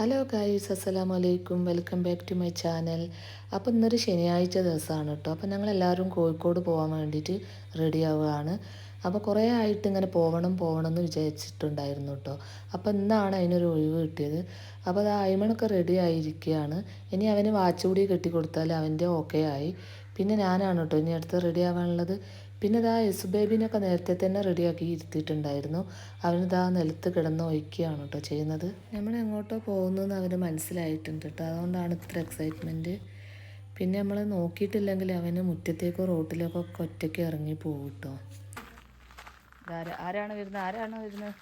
Hello guys അസ്സലാമു അലൈക്കും welcome back to my channel അപ്പോൾ ഇന്നൊരു ശനിയാഴ്ച ദിവസമാണ് കേട്ടോ അപ്പോൾ ഞങ്ങളെല്ലാവരും കോഴിക്കോട് പോകാൻ വേണ്ടിയിട്ട് റെഡി ആവുകയാണ്. അപ്പോൾ കുറേ ആയിട്ട് ഇങ്ങനെ പോകണം പോകണം എന്ന് വിചാരിച്ചിട്ടുണ്ടായിരുന്നു കേട്ടോ അപ്പോൾ ഇന്നാണ് അതിനൊരു ഒഴിവ് കിട്ടിയത്. അപ്പോൾ അത് അയ്മണൊക്കെ റെഡി ആയിരിക്കുകയാണ്. ഇനി അവന് വാച്ച് കൂടി കെട്ടിക്കൊടുത്താൽ അവന്റെ ഓക്കെ ആയി. പിന്നെ ഞാനാണ് കേട്ടോ ഇനി അടുത്ത് റെഡി ആവാനുള്ളത്. പിന്നെ ഇതാ യെസ് ബേബിനൊക്കെ നേരത്തെ തന്നെ റെഡിയാക്കി ഇരുത്തിയിട്ടുണ്ടായിരുന്നു. അവനിതാ നിലത്ത് കിടന്ന് ഒഴിക്കുകയാണ് കേട്ടോ ചെയ്യുന്നത്. നമ്മൾ എങ്ങോട്ടോ പോകുന്നതെന്ന് അവന് മനസ്സിലായിട്ടുണ്ട് കേട്ടോ. അതുകൊണ്ടാണ് ഇത്ര എക്സൈറ്റ്മെന്റ് പിന്നെ നമ്മൾ നോക്കിയിട്ടില്ലെങ്കിൽ അവന് മുറ്റത്തേക്കോ റോട്ടിലേക്കോ ഒക്കെ ഒറ്റയ്ക്ക് ഇറങ്ങി പോകും കേട്ടോ. ആരാണ് വരുന്നത്? ആരാണ് വരുന്നത്?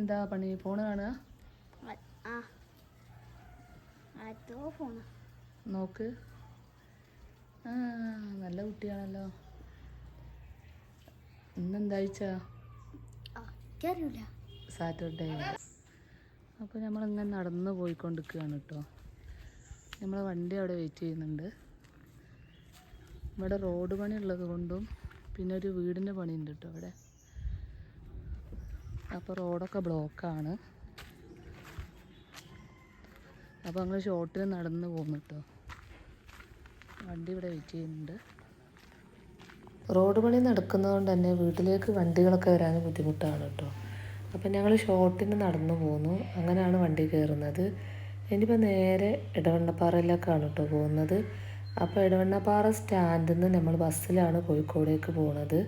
എന്താ പണി? ഫോണ് കാണുക ആ അതോ ഫോണ് നോക്ക്. ആ നല്ല കുട്ടിയാണല്ലോ. ഇന്നെന്താഴ്ച സാറ്റർഡേ. അപ്പോൾ നമ്മളിങ്ങനെ നടന്ന് പോയിക്കൊണ്ടിരിക്കുകയാണ് കേട്ടോ. നമ്മളെ വണ്ടി അവിടെ വെയിറ്റ് ചെയ്യുന്നുണ്ട്. ഇവിടെ റോഡ് പണി ഉള്ളത് കൊണ്ടും പിന്നെ ഒരു വീടിന്റെ പണിയുണ്ട് കേട്ടോ അവിടെ. അപ്പോൾ റോഡൊക്കെ ബ്ലോക്കാണ് അപ്പോൾ ഞങ്ങൾ ഷോട്ടിൽ നടന്ന് പോകുന്നു കേട്ടോ വണ്ടി ഇവിടെ വെയിറ്റ് ചെയ്യുന്നുണ്ട്. റോഡ് പണി നടക്കുന്നതുകൊണ്ട് തന്നെ വീട്ടിലേക്ക് വണ്ടികളൊക്കെ വരാൻ ബുദ്ധിമുട്ടാണ് കേട്ടോ. അപ്പം ഞങ്ങൾ ഷോർട്ടിന് നടന്നു പോന്നു. അങ്ങനെയാണ് വണ്ടി കയറുന്നത് ഇനിയിപ്പോൾ നേരെ ഇടവണ്ണപ്പാറയിലേക്കാണ് കേട്ടോ പോകുന്നത്. അപ്പോൾ ഇടവണ്ണപ്പാറ സ്റ്റാൻഡിൽ നിന്ന് നമ്മൾ ബസ്സിലാണ് കോഴിക്കോടേക്ക് പോകുന്നത്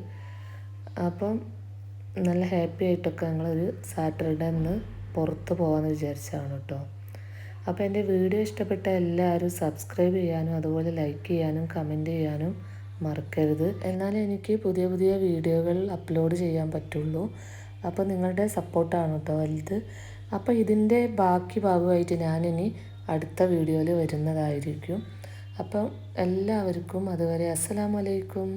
അപ്പം നല്ല ഹാപ്പി ആയിട്ടൊക്കെ ഞങ്ങളൊരു സാറ്റർഡേ ഒന്ന് പുറത്ത് പോകാമെന്ന് വിചാരിച്ചാണ് കേട്ടോ. അപ്പോൾ എന്റെ വീഡിയോ ഇഷ്ടപ്പെട്ട എല്ലാവരും സബ്സ്ക്രൈബ് ചെയ്യാനും അതുപോലെ ലൈക്ക് ചെയ്യാനും കമന്റ് ചെയ്യാനും മറക്കരുത്. എന്നാലേ എനിക്ക് പുതിയ പുതിയ വീഡിയോകൾ അപ്ലോഡ് ചെയ്യാൻ പറ്റുള്ളൂ. അപ്പോൾ നിങ്ങളുടെ സപ്പോർട്ടാണ് കേട്ടോ വലുത്. അപ്പോൾ ഇതിന്റെ ബാക്കി ഭാഗമായിട്ട് ഞാനിനി അടുത്ത വീഡിയോയിൽ വരുന്നതായിരിക്കും. അപ്പം എല്ലാവർക്കും അതുവരെ അസ്സലാമലൈക്കും